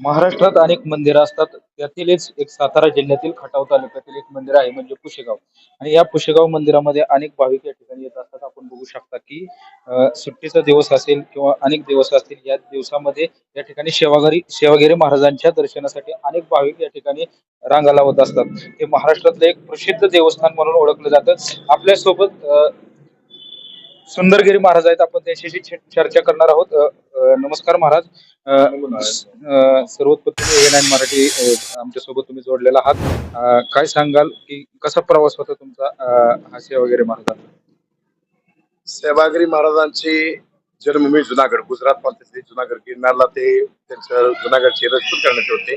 महाराष्ट्रात अनेक मंदिरं असतात. त्यातीलच एक सातारा जिल्ह्यातील खटाव तालुक्यातील एक मंदिर आहे म्हणजे पुशेगाव. आणि या पुशेगाव मंदिरामध्ये अनेक भाविक या ठिकाणी येत असतात. आपण बघू शकता की अ, सुट्टीचा दिवस असेल किंवा अनेक दिवस असतील या दिवसामध्ये या ठिकाणी सेवागिरी सेवागिरी महाराजांच्या दर्शनासाठी अनेक भाविक या ठिकाणी रांगा लावत असतात. हे महाराष्ट्रातलं एक प्रसिद्ध देवस्थान म्हणून ओळखलं जातं. आपल्यासोबत सुंदरगिरी महाराज आहेत. आपण त्यांच्याशी चर्चा करणार आहोत. नमस्कार महाराज. सर्वोत्पत्ती मराठी आमच्यासोबत तुम्ही जोडलेला आहात. काय सांगाल की कसा प्रवास होता तुमचा अ, हा सेवागिरी महाराजांचा? सेवागिरी महाराजांची जन्मभूमी जुनागड गुजरात प्रांतातील जुनागड गिरणारला ते त्यांचं जुनागडचे रजपूत करण्यात होते.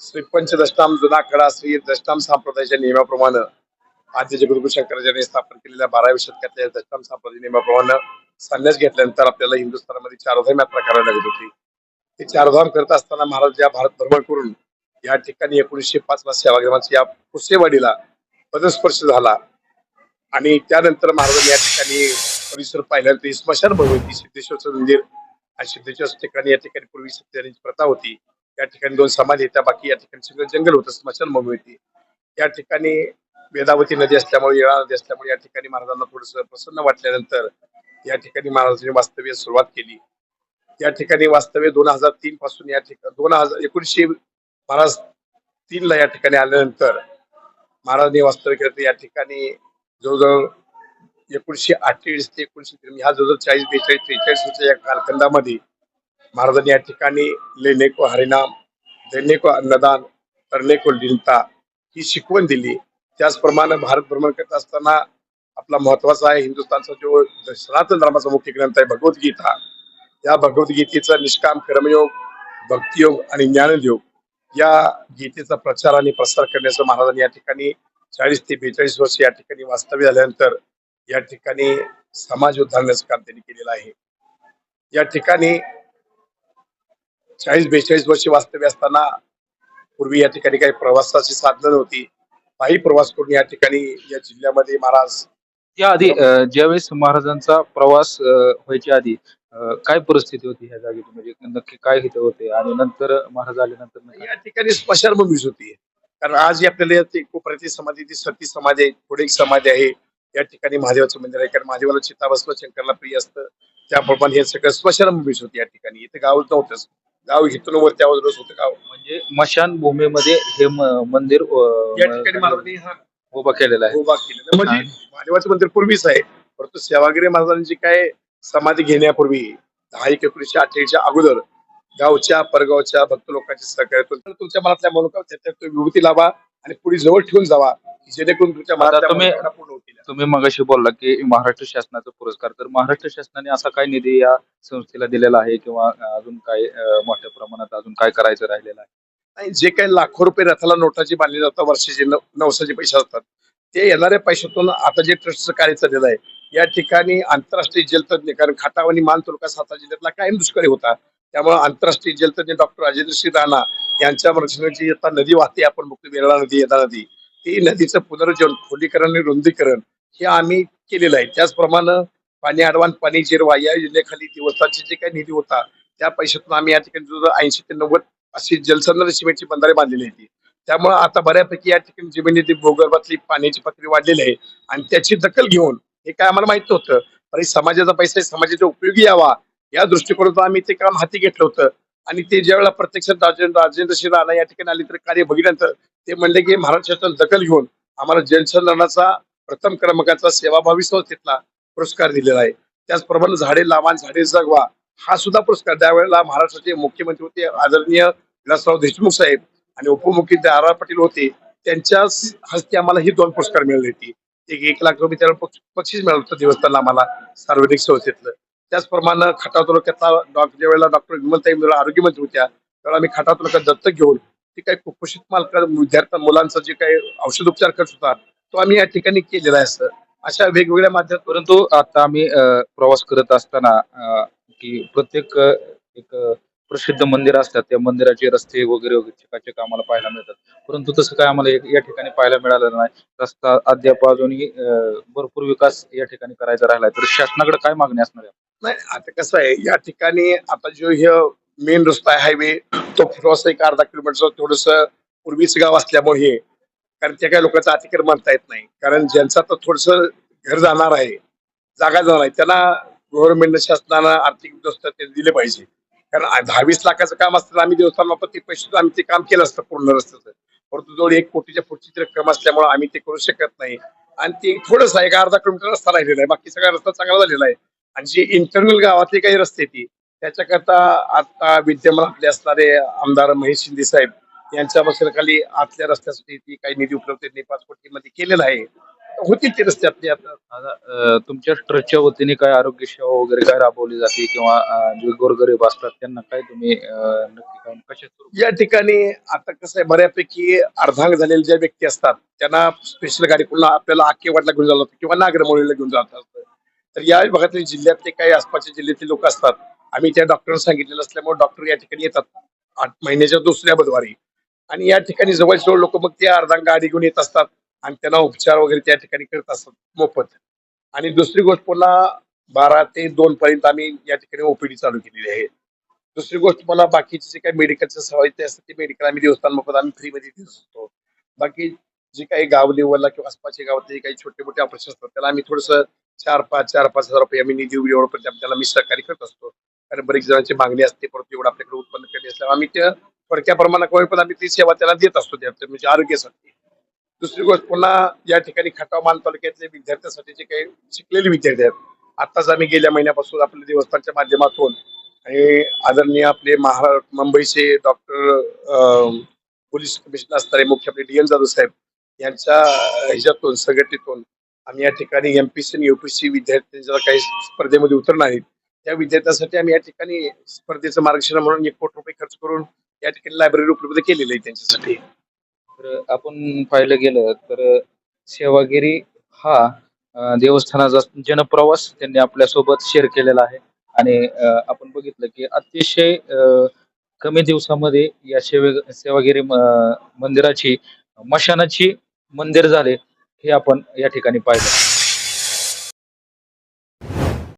श्री पंचदष्टाम जुनाकडा श्री दष्टाम संप्रदायाच्या नियमाप्रमाणे आद्य जगद्गुरु शंकराचार्य स्थापन केलेल्या बाराव्या शतकातल्या दशम संप्रदाय नियमाप्रमाणे संन्यास घेतल्यानंतर आपल्याला हिंदुस्थानामध्ये चारधाम यात्रा करावी लागत होती. ते चारधाम करत असताना महाराज या भारत भ्रमण करून या ठिकाणी एकोणीसशे पाच ला सेवाग्रामाच्या या कुसेवाडीला पदस्पर्श झाला. आणि त्यानंतर महाराजांनी या ठिकाणी परिसर पाहिल्यानंतर स्मशान स्मशानभूमी सिद्धेश्वरचं मंदिर आणि सिद्धेश्वर ठिकाणी या ठिकाणी पूर्वी सत्याची प्रथा होती. या ठिकाणी दोन समाधी येत्या बाकी या ठिकाणी सगळं जंगल होतं. स्मशानभूमी होती. या ठिकाणी वेदावती नदी असल्यामुळे येळा नदी असल्यामुळे या ठिकाणी महाराजांना थोडस प्रसन्न वाटल्यानंतर या ठिकाणी महाराजांनी वास्तव्य सुरुवात केली. या ठिकाणी वास्तव्य दोन हजार तीन पासून या ठिकाणी दोन हजार एकोणीसशे महाराज तीन ला या ठिकाणी आल्यानंतर महाराजांनी वास्तव्य केलं तर या ठिकाणी जवळजवळ एकोणीसशे अठ्ठेचाळीस ते एकोणीसशे त्र्याण्णव ह्या जवळजवळ चाळीस बेचाळीस त्रेचाळीस या कालखंडामध्ये महाराजांनी या ठिकाणी लेनेको हरिनाम देनेको अन्नदान तरणेको लिनता ही शिकवण दिली. त्याचप्रमाणे भारत भ्रमण करत असताना आपला महत्त्वाचा आहे हिंदुस्थानचा जो सनातन धर्माचा मुख्य ग्रंथ आहे भगवद्गीता. या भगवद्गीतेचा निष्काम कर्मयोग भक्तियोग आणि ज्ञानयोग या गीतेचा प्रचार आणि प्रसार करण्याचं महाराजांनी या ठिकाणी चाळीस ते बेचाळीस वर्ष या ठिकाणी वास्तव्य झाल्यानंतर या ठिकाणी समाज उद्धारण्याचं काम त्यांनी केलेलं आहे. या ठिकाणी चाळीस बेचाळीस वर्ष वास्तव्य असताना पूर्वी या ठिकाणी काही प्रवासाची साधनं नव्हती. पायी प्रवास करून या ठिकाणी या जिल्ह्यामध्ये महाराज त्याआधी अ, ज्यावेळेस महाराजांचा प्रवास व्हायच्या आधी काय परिस्थिती होती ह्या जागेची? म्हणजे नक्की काय इथे होते आणि नंतर महाराज आल्यानंतर नंतर या ठिकाणी स्मशानभूमीच होती. कारण आज आपल्याला ते कोपऱ्याची समाधी ती सती समाधी आहे पुढे एक समाधी आहे. या ठिकाणी महादेवाचं मंदिर आहे. कारण महादेवाला चिता बसलं शंकरला प्रिय असतं. त्याप्रमाणे हे सगळं स्मशानभूमीच होती या ठिकाणी. इथे गावच नव्हतंच. गाव इथून वर त्या बाजूलाच होतं गाव म्हणजे मशान भूमीमध्ये हे म- मंदिर अ, या ठिकाणी महाराजांनी हा उभा केलेलं आहे. उभा केलेलं. म्हणजे महादेवाचं मंदिर पूर्वीच आहे परंतु सेवागिरी महाराजांची काय समाधी घेण्यापूर्वी दहा एक एकोणीसशे अठ्ठेचाळीसच्या अगोदर गावच्या परगावच्या भक्त लोकांचे सहकार्यातून तर तुमच्या मनातल्या मनोका त्याच्यात तुम्ही विभूती लावा आणि पुढे जवळ ठेवून जावा जेणेकरून तुमच्या मनातल्या तुम्ही- मनोकामना पूर्ण होतील. तुम्ही मगाशी बोलला की महाराष्ट्र शासनाचा पुरस्कार. तर महाराष्ट्र शासनाने असा काय निधी या संस्थेला दिलेला आहे किंवा अजून काय मोठ्या प्रमाणात अजून काय करायचं राहिलेलं आहे? नाही जे काही लाखो रुपये रथाला नोटाची बांधली जातात वर्षाचे नवसाचे पैसे असतात ते येणाऱ्या पैशातून आता जे ट्रस्टचं कार्य चाललेलं आहे या ठिकाणी आंतरराष्ट्रीय जलतज्ञ कारण खाटाव आणि मान तालुका सातारा जिल्ह्यातला कायम दुष्काळी होता त्यामुळे आंतरराष्ट्रीय जलतज्ञ डॉक्टर राजेंद्र सिंह राणा यांच्या मार्गदर्शनाची आता नदी वाहते आपण बघतो वेरळा नदी येदा नदी ती नदीचं पुनरुज्जीवन खोलीकरण आणि रुंदीकरण हे आम्ही केलेलं आहे. त्याचप्रमाणे पाणी अडवान पाणी जिरवा या योजनेखाली दिवसाचे जे काही निधी होता त्या पैशातून आम्ही या ठिकाणी ऐंशी ते नव्वद अशी जलसंधारण सिमेंटची बंधारे बांधलेली होती त्यामुळे आता बऱ्यापैकी या ठिकाणी जमिनीतील भूगर्भातली पाण्याची पातळी वाढलेली आहे आणि त्याची दखल घेऊन हे काय आम्हाला माहीत नव्हतं अरे समाजाचा पैसा समाजाचा समाजाच्या उपयोगी यावा या दृष्टिकोनातून आम्ही ते काम हाती घेतलं होतं. आणि ते ज्यावेळेला प्रत्यक्षात राजेंद्र राजेंद्र सिंह राणा या ठिकाणी आले तर कार्य बघितल्यानंतर ते म्हणले की महाराष्ट्राचं दखल घेऊन आम्हाला जलसंधारणाचा प्रथम क्रमांकाचा सेवाभावी संस्थेतला पुरस्कार दिलेला आहे. त्याचप्रमाणे झाडे लावा झाडे जगवा हा सुद्धा पुरस्कार त्यावेळेला महाराष्ट्राचे मुख्यमंत्री होते आदरणीय विलासराव देशमुख साहेब आणि उपमुख्यमंत्री आर आर पाटील होते. त्यांच्या हस्ते आम्हाला ही दोन पुरस्कार मिळाले होते. एक एक लाख रुपये त्याला बक्षीस मिळालं होतं देवस्थानला आम्हाला सार्वजनिक संस्थेतलं त्याचप्रमाणे खटाव तालुक्यातला डॉक्टर ज्यावेळेला डॉक्टर विमलताई आरोग्यमंत्री होत्या त्यावेळेला आम्ही खटाव तालुक्यात दत्तक घेऊन ते काही कुपोषित मालक विद्यार्थ्या मुलांचा जे काही औषधोपचार खर्च होता तो आम्ही या ठिकाणी केलेला आहे असं अशा वेगवेगळ्या माध्यमातून परंतु आता आम्ही प्रवास करत असताना की प्रत्येक एक प्रसिद्ध मंदिर असतात त्या मंदिराचे रस्ते वगैरे वगैरे आम्हाला पाहायला मिळतात. परंतु तसं काय आम्हाला या ठिकाणी पाहायला मिळालं नाही. रस्ता अद्याप अजूनही भरपूर विकास या ठिकाणी करायचा राहिलाय. तर शासनाकडे काय मागणी असणार आहे? नाही आता कसं आहे या ठिकाणी आता जो हे मेन रस्ता आहे हायवे तो थोडासा एक अर्धा किलोमीटर थोडस पूर्वीच गाव असल्यामुळे हे कारण त्या काही लोकांचं अतिक्रम म्हणता येत नाही. कारण ज्यांचं आता थोडस घर जाणार आहे जागा जाणार आहे त्यांना गव्हर्नमेंट शासनानं आर्थिक व्यवस्था ते दिले पाहिजे. कारण दहावीस लाखाचं काम असतं आम्ही देवस्थानामार्फत ते पैसे आम्ही ते काम केलं असतं पूर्ण रस्त्याचं. परंतु जवळ एक कोटीच्या पुढची रक्कम असल्यामुळे आम्ही ते करू शकत नाही. आणि ते थोडस आहे एक अर्धा किलोमीटर रस्ता राहिलेला आहे बाकी सगळा रस्ता चांगला झालेला आहे. आणि जे इंटरनल गावातले काही रस्ते ती त्याच्याकरता आता विद्यमान आपले असणारे आमदार महेश शिंदे साहेब यांच्या बसण्याखाली आतल्या रस्त्यासाठी ती काही निधी उपलब्ध त्यांनी पाच कोटीमध्ये केलेला आहे. होतील ते रस्ते आपले आता. आता अं, तुमच्या ट्रस्टच्या वतीने काय आरोग्य सेवा वगैरे काय राबवली जाते किंवा अं, जे गोरगरीब असतात त्यांना काय तुम्ही अं, नक्की काय कशा स्वरूपात या ठिकाणी आता कसं आहे बऱ्यापैकी अर्धांग झालेले ज्या व्यक्ती असतात त्यांना स्पेशल गाडी करून आपल्याला आकेवाडला घेऊन जावं लागतं किंवा नागरमोळीला घेऊन जात असतं तर या विभागातील जिल्ह्यातले काही आसपासच्या जिल्ह्यातील लोक असतात आम्ही त्या डॉक्टरांना सांगितलेलं असल्यामुळे डॉक्टर या ठिकाणी येतात. आठ महिन्याच्या दुसऱ्या बुधवारी. आणि या ठिकाणी जवळजवळ लोक मग ते अर्धांग गाडी घेऊन येत असतात आणि त्यांना उपचार वगैरे त्या ठिकाणी करत असतात मोफत. आणि दुसरी गोष्ट पुन्हा बारा ते दोन पर्यंत आम्ही या ठिकाणी ओपीडी चालू केलेली आहे. दुसरी गोष्ट मला बाकीचे जे काही मेडिकलचे साहित्य असतात ते मेडिकल आम्ही देवस्थान मोफत आम्ही फ्रीमध्ये देत असतो. बाकी जे काही गाव लेवलला किंवा आसपासच्या गावात जे काही छोटे मोठे ऑपरेशन असतात त्याला आम्ही थोडस चार पाच चार पाच हजार रुपये आम्ही निधी एवढं त्याला मी सहकार्य करत असतो. कारण बरेच जणांची मागणी असते परंतु एवढं आपल्याकडे उत्पन्न कमी असल्यामुळे आम्ही त्या थोडक्या प्रमाणात कमी पण आम्ही ती सेवा त्याला देत असतो त्या म्हणजे आरोग्यासाठी. दुसरी गोष्ट पुन्हा या ठिकाणी खटाव मान तालुक्यातले विद्यार्थ्यांसाठी जे काही शिकलेले विद्यार्थी आहेत आताच आम्ही गेल्या महिन्यापासून आपल्या देवस्थानच्या माध्यमातून आणि आदरणीय आपले महाराष्ट्र मुंबईचे डॉक्टर पोलीस कमिशनर असणारे मुख्य आपले डी एन जाधव साहेब यांच्या ह्याच्यातून संघटनेतून आम्ही या ठिकाणी एम पी सी आणि युपीसी विद्यार्थी काही स्पर्धेमध्ये उतरणार आहेत. त्या विद्यार्थ्यांसाठी आम्ही या ठिकाणी स्पर्धेचं मार्गदर्शन म्हणून एक कोटी रुपये खर्च करून या ठिकाणी लायब्ररी उपलब्ध केलेली आहे त्यांच्यासाठी. तर आपण पाहिलं गेलं तर सेवागिरी हा देवस्थानाचा जनप्रवास त्यांनी आपल्यासोबत शेअर केलेला आहे. आणि आपण बघितलं की अतिशय अ कमी दिवसामध्ये या सेवे सेवागिरी म- मंदिराची मशानाची मंदिर झाले हे आपण या ठिकाणी पाहिलं.